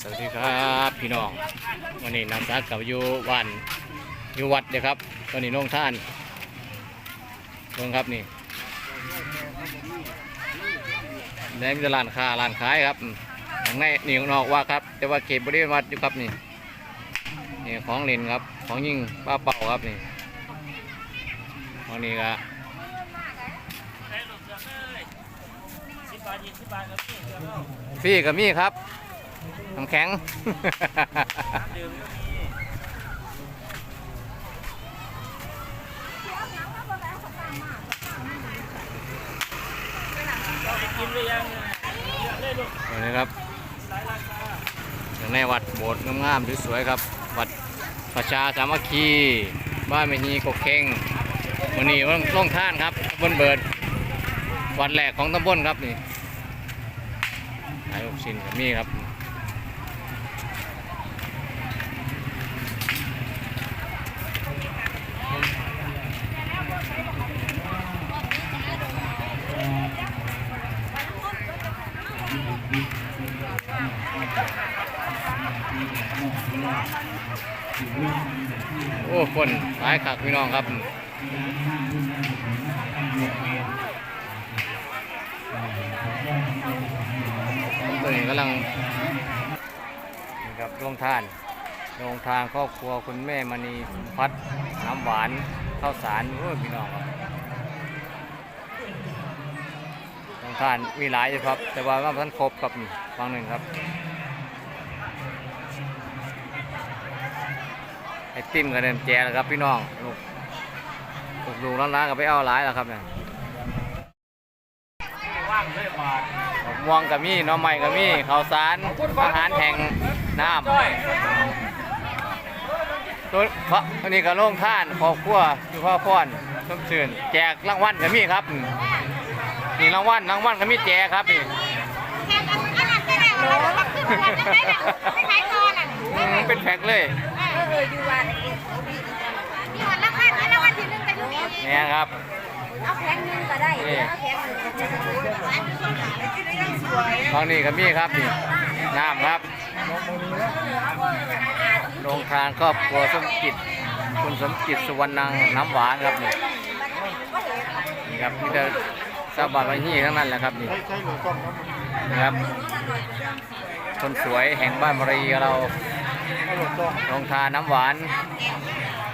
สวัสดีครับพี่น้อง วันนี้นักสักกับอยู่วันอยู่วัดเด้ครับ ตอนนี้ลงท่านลงครับนี่ในมีแต่ร้านค้าร้านขายครับข้างในนี่ข้างนอกว่าครับ แต่ว่าเขตบริเวณวัดอยู่ครับนี่นี่ของเล่นครับ ของยิงป้าเป่าครับนี่ของนี่ก็ ฟรีกับมี่ครับน้ำแข็งนี่ครับอย่างในวัดโบสถ์งามๆสวยๆครับ วัดประชาสามัคคี บ้านไม่นีกกเข่งวันนี้วันล่องท่านครับตำบนเบิด วัดแรกของตำบลครับนี่ขายลูกชิ้นกับมีครับโอ้ คนหลายขักพี่น้องครับ กำลังนี่ครับลงทานลงทางครอบครัวคุณแม่มณีสมพัฒน์น้ำหวานข้าวสารโอ้พี่น้องครับลงทานมีหลายอยู่ครับ แต่ว่าท่านครบครับฟังหนึ่งครับไอติมกับเดิมแจแล้วครับพี่น้องลูกลูกร้านๆก็ไปเอาหลายแล้วครับเนี่ย ม่วงกับมีหน้องใหม่กับมีข้าวสารอาหารแห่งน้ำตัวเพราะอันนี้ก็โล่งท่านครอบครัวอยู่พ่อพรส้มชื่นแจกรางวัลกับมีครับนี่รางวัลรางวัลกับมีแจกครับนี่แข่งกันอันนั้นก็ได้เราก็ขึ้นมาได้ไหมไม่ใช่ตอนอะอืมเป็นแพ็คเลยเอออยู่วันมีวันละพันแล้ววันที่หนึ่งไปทุกทีเนี่ยครับเอาแพ็งหนึ่ง ก็ได้องนึ่ก็ได้ทางนี้กับมีครับนี่น้ำครับโรงทานครอบครัวสมจิตคุณสมจิตสุวรรณังน้ำหวานครับนี่นี่ครับนี่จะสาบานไว้ที่ทั้งนั้นแหละครับนี่นะครับ คนสวยแห่งบ้านมรีเราโรงทานน้ำหวาน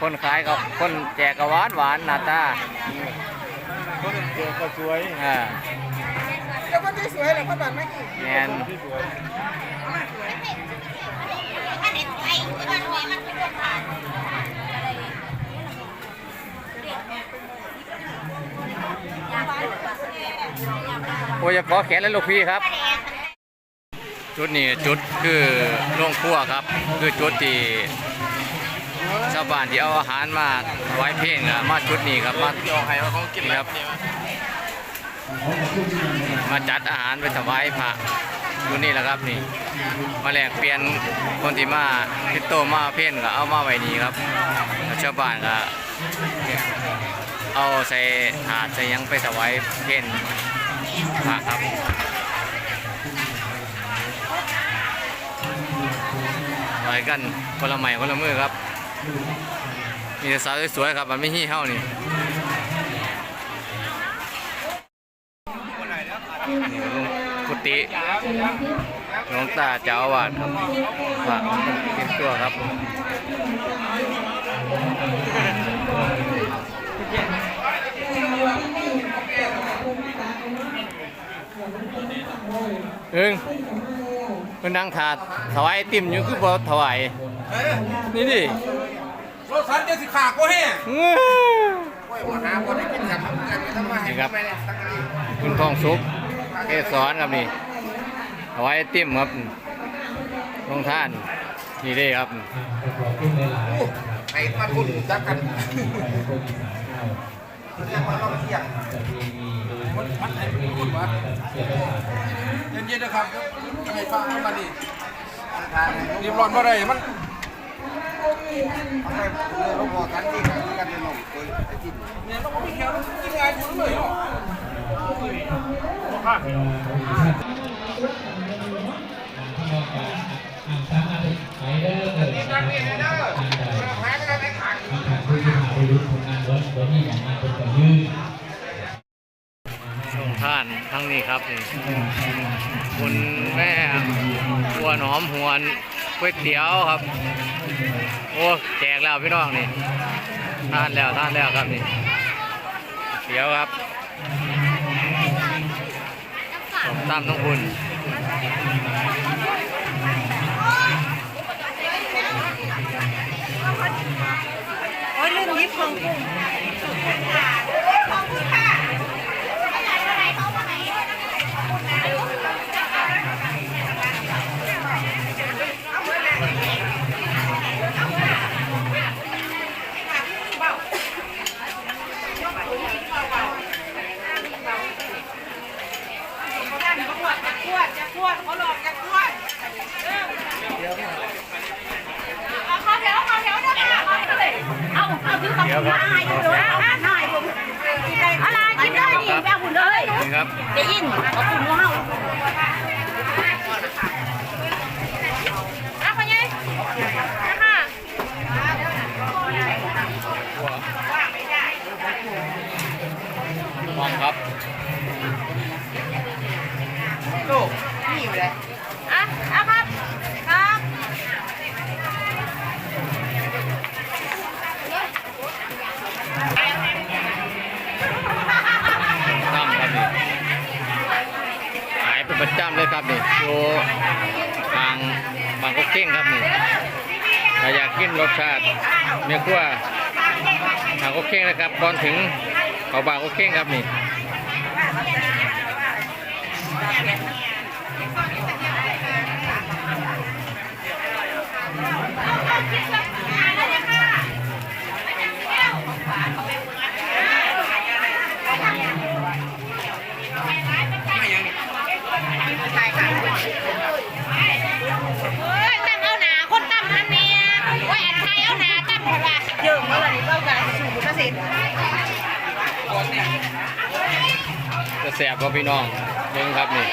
คนขายกับคนแจกกหวานหวานนาตา เดียวก็สวยอ่าแล้วก็สวยเลยเขาบอกไม่กี่แมนที่สวยถ้าเด็กไทยที่มันมีมันเป็นคนผ่านโอ้ยขอแขนและลูกพี่ครับ จุดนี้จุดคือโรงครัวครับ คือจุดที่ชาวบ้านที่เอาอาหารมาไว้เพลงอะมาจุดนี้ครับมาเดี๋ยวให้เขากินนี่ครับมาจัดอาหารไปถวายพระอยู่นี่แหละครับนี่ มาแลกเปลี่ยนคนที่มาพิโตมาเพ่นก็เอามาไว้นี่ครับแล้วชาวบ้านก็เอาใส่ถาดใส่หยังไปถวายเพ่นพระครับไว้กันคนละไม้คนละมือครับ มีแต่สาวสวยๆครับ มันไม่หี่เห่านี่กุฏิหลวงตาเจ้าวาสครับพระเตรียมตัวครับเอิงมันนั่งถาดถวายติ่มอยู่คือบ่ถวายนี่ดิ รถสันจะสิขาก็แห้งอื้อมาหาคนได้กินกันกันทำไมนี่ครับคุณทองสุกเกสรครับนี่ถวายไอติมครับลงท่านนี่เด้ครับไอ้มาคุณจักกันเรียกว่าเราเที่ยงมันมันไอ้คุณวะเย็นๆนะครับให้ฟังมาดิรีบร้อนมาได้มันเราบอกกันที่กันกันในหลงไอ้ที่เนี่ยเราไม่มีแขวกินไงคุณเลยเหรอสามารถไปเด้อเออน ส่งท่านทั้งนี้ครับนี่คุณแม่หัวหนอมหวนก๋วยเตี๋ยวครับ โอ้แจกแล้วพี่น้องนี่ทานแล้วทานแล้วครับนี่เดี๋ยวครับสมตำทั้งคุณโอ้ยลืมยิบของกุ้ง เนื้อขั้วหางกอเค้งนะครับตอนถึงเขาบางกอเค้งครับนี่ จะแสบกว่าพี่น้องเบิ่งครับนี่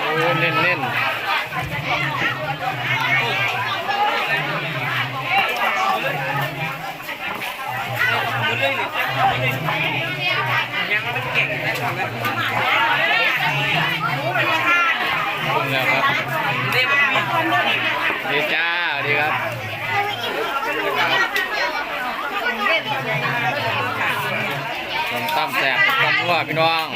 โอ้เน้นเน้นๆพุ่งแล้วครับดีจ้าดีครับ ความแสบความรัวพี่น้อง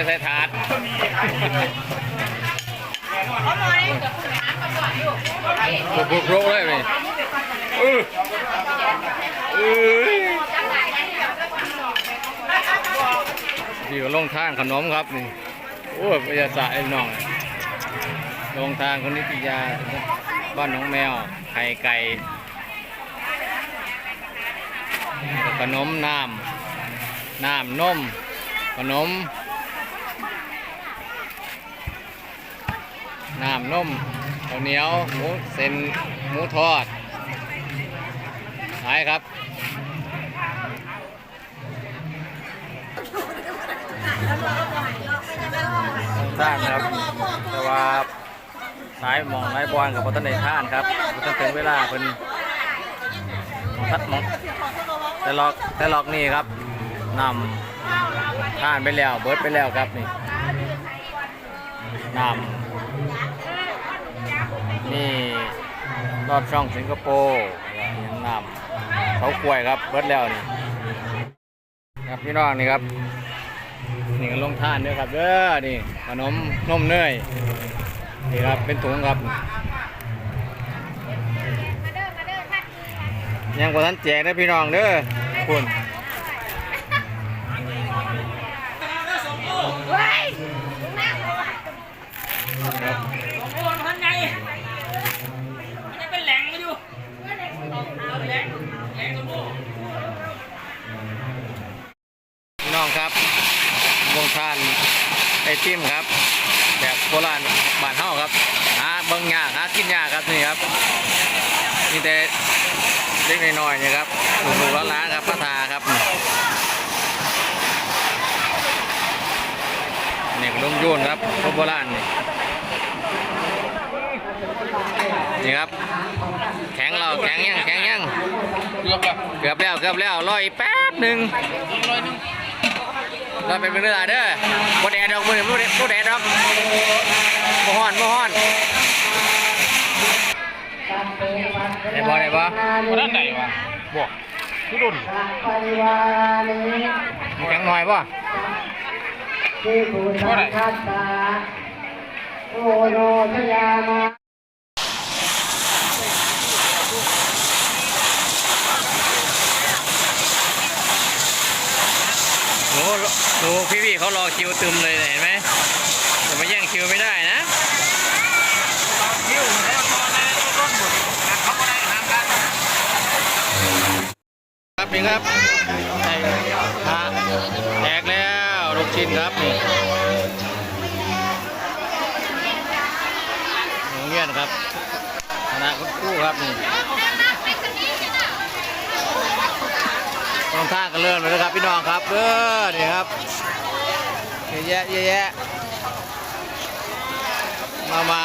ทใส่ถาดบุกบุกเลยนี่เออเอ้ยดีกว่าลงทางขนมครับนี่ โอ้ยพยาศาสตร์ไอ้น้องลงทางคนนิติยา บ้านน้องแมว ไข่ไก่ ขนมน้ำน้ำนมขนม น้ำนมข้าวเหนียวหมูเส้นหมูทอดขายครับสร้างครับ แต่ว่าสายหมองสายบอลกับพัฒนในท่านครับบ่ทันถึงเวลาเพิ่นทัดมองแต่ลอกแต่ลอกนี่ครับนำท่านไปแล้วเบิร์ดไปแล้วครับนี่นำ นี่รอดช่องสิงคโปร์ยังนำเขากล้วยครับเบิร์ดแล้วนี่ครับพี่น้องนี่ครับนี่ก็ลงท่านด้วยครับเด้อนี่ขนมนมเนยนี่ครับเป็นถุงครับยังบ่ทันแจกนะพี่น้องเด้อคุณ ไอติมครับแบบโบราณบ้านเฮาครับหาเบิ่งยากหากินยากครับนี่ครับนี่แต่เล็กน้อยๆนี่ครับลูกๆหลานๆครับพัฒนาครับนี่ก็ลุงยุ่นครับคนโบราณนี่นี่ครับ แข็งเราแข็งยังแข็งยังเกือบแล้วเกือบแล้วเกือบแล้วรออีกแป๊บหนึ่ง อีกร้อยหนึงรอเป็นเรื่องเด้อบ่แดดดอกมือบ่แดดบ่แดดดอกบ่ฮ้อนบ่ฮ้อนได้บ่ได้บ่วันนั้นไหนวะบอกที่รุ่นแข็งหน่อยบ่เท่าไหร่ห นูพี่ๆเขารอคิวตึมเลยเห็นไหมจะมาแย่งคิวไม่ได้นะคิวแล้วก็ในรถหมดเขาก็ได้น้ำกันครับนี่ครับใช่ฮะแตกแล้วลูกชิ้นครับนี่โรงเรียนครับคณะคุณครูครับนี่ องท่างกันเริ่มเลยนะครับพี่น้องครับเออนี่ครับเยอะแยะเยอะแยะมามา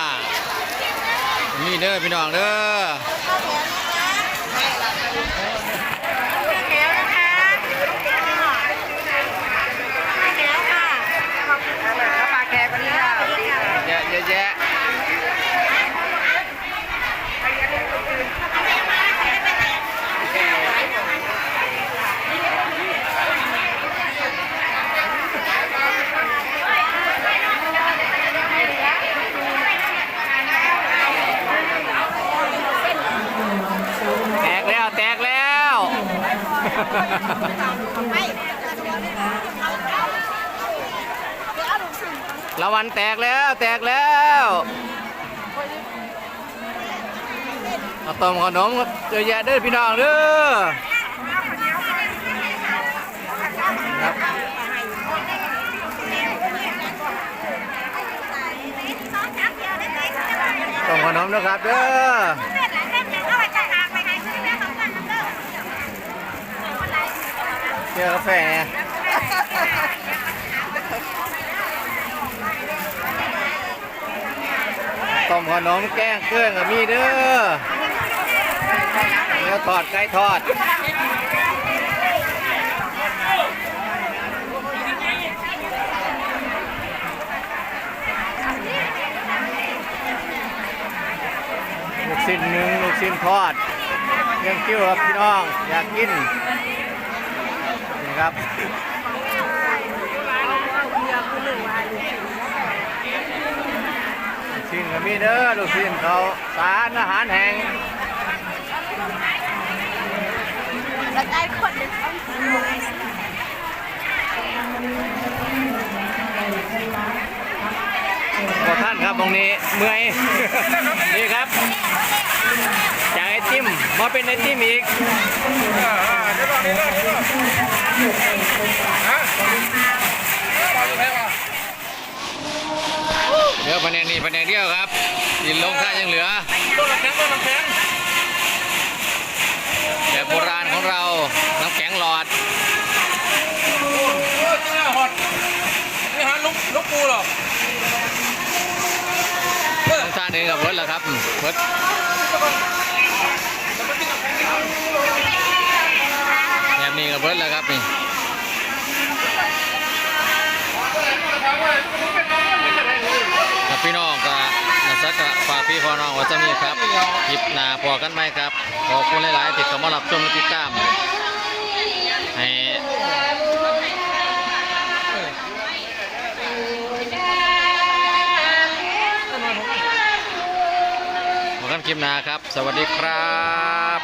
นี่เด้อพี่น้องเด้อ แก้วนะคะแก้วค่ะปลาแก้วกันนี่ค่ะ เยอะเยอะแยะ แตกแล้ว แตกแล้ว ละวัน แตกแล้วแตกแล้วเอาต้มขนมเยอะแยะเด้อพี่น้องเด้อครับต้มขนมนะครับเด้อเจอกาแฟเนี่ย ต้มขนมแกงเครื่องกับมีเด้อเนื้อทอดไก่ทอดลูกชิ้นหนึ่งลูกชิ้นทอดยังคิ้วครับพี่น้อง อยากกินนี่ครับ ชิ้นก็มีเด้อลูกชิ้นเขาสารอาหารแห่งแล้วได้คนหนึ่งต้องขอท่านครับตรงนี้เมื่อยนี่ครับจากไอติมมาเป็นไอติมอีกฮะตอน เดี๋ยวคะแนนนี่คะแนนเดียวครับยินลงท่ายังเหลือต้นแข็งต้นแข็งแบบโบราณของเราน้ำแข็งหลอดนี่หอดนี่ฮะลูกลูกปูหรอลงท่าเองกับรถเหรอครับรถแบบนี้กับเพชรถเหรอครับนี่ พี่พ่อน้องไวัสมีครับคลิปหนาพอกันไหมครับ ขอบคุณหลายๆที่เข้ามารับชมและติดตามให้พบกันคลิปหน้าครับ สวัสดีครับ